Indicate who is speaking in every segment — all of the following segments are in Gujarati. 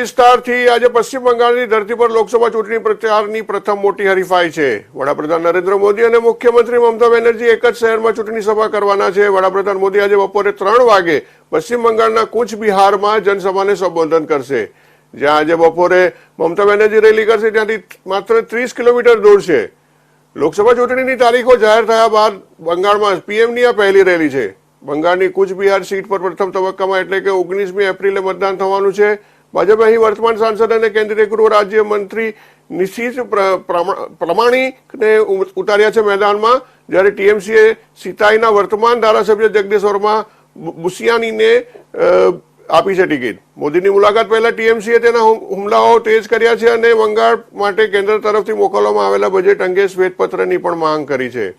Speaker 1: વિસ્તારથી આજે પશ્ચિમ બંગાળની ધરતી પર લોકસભા ચૂંટણી પ્રચારની પ્રથમ મોટી હરીફાઈ છે. વડાપ્રધાન નરેન્દ્ર મોદી અને મુખ્યમંત્રી મમતા બેનર્જી એક જ શહેરમાં ચૂંટણી સભા કરવાના છે. વડાપ્રધાન મોદી આજે બપોરે ત્રણ વાગે પશ્ચિમ બંગાળના કુચબિહારમાં જનસભાને સંબોધન કરશે. જ્યાં આજે બપોરે મમતા બેનર્જી રેલી કરશે ત્યાંથી માત્ર ત્રીસ કિલોમીટર દૂર છે. લોકસભા ચૂંટણીની તારીખો જાહેર થયા બાદ બંગાળમાં પીએમની આ પહેલી રેલી છે. બંગાળની કુચબિહાર સીટ પર પ્રથમ તબક્કામાં એટલે કે ઓગણીસમી એપ્રિલે મતદાન થવાનું છે. ભાજપે અહીં વર્તમાન સાંસદ અને કેન્દ્રીય ગૃહ રાજ્ય મંત્રી નિશીત પ્ર- પ્રમા- પ્રમાણિકને ઉતાર્યા છે મેદાનમાં, જ્યારે ટીએમસીએ સિતાઈના વર્તમાન ધારાસભ્ય જગદીશ વર્મા બુસિયાનીને આપી છે ટિકિટ. મોદીની મુલાકાત પહેલા ટીએમસીએ તેના હુમલાઓ તેજ કર્યા છે અને બંગાળ માટે કેન્દ્ર તરફથી મોકલવામાં આવેલા બજેટ અંગે શ્વેતપત્રની પણ માંગ કરી છે.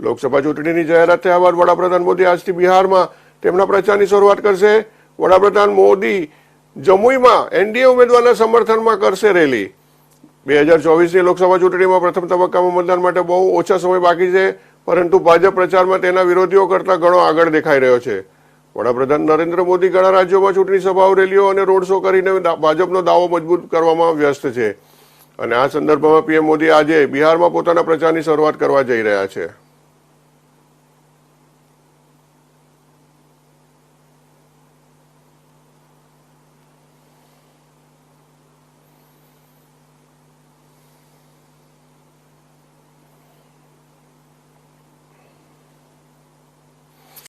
Speaker 1: લોકસભા ચૂંટણીની જાહેરાત થયા બાદ વડાપ્રધાન મોદી આજથી બિહારમાં તેમના પ્રચારની શરૂઆત કરશે. વડાપ્રધાન મોદી જમુઈમાં એનડીએ ઉમેદવારના સમર્થનમાં કરશે રેલી. બે હજાર ચોવીસની લોકસભા ચૂંટણીમાં પ્રથમ તબક્કામાં મતદાન માટે બહુ ઓછા સમય બાકી છે, પરંતુ ભાજપ પ્રચારમાં તેના વિરોધીઓ કરતા ઘણો આગળ દેખાઈ રહ્યો છે. વડાપ્રધાન નરેન્દ્ર મોદી ઘણા રાજ્યોમાં ચૂંટણી સભાઓ, રેલીઓ અને રોડ શો કરીને ભાજપનો દાવો મજબૂત કરવામાં વ્યસ્ત છે. અને આ સંદર્ભમાં પીએમ મોદી આજે બિહારમાં પોતાના પ્રચારની શરૂઆત કરવા જઈ રહ્યા છે.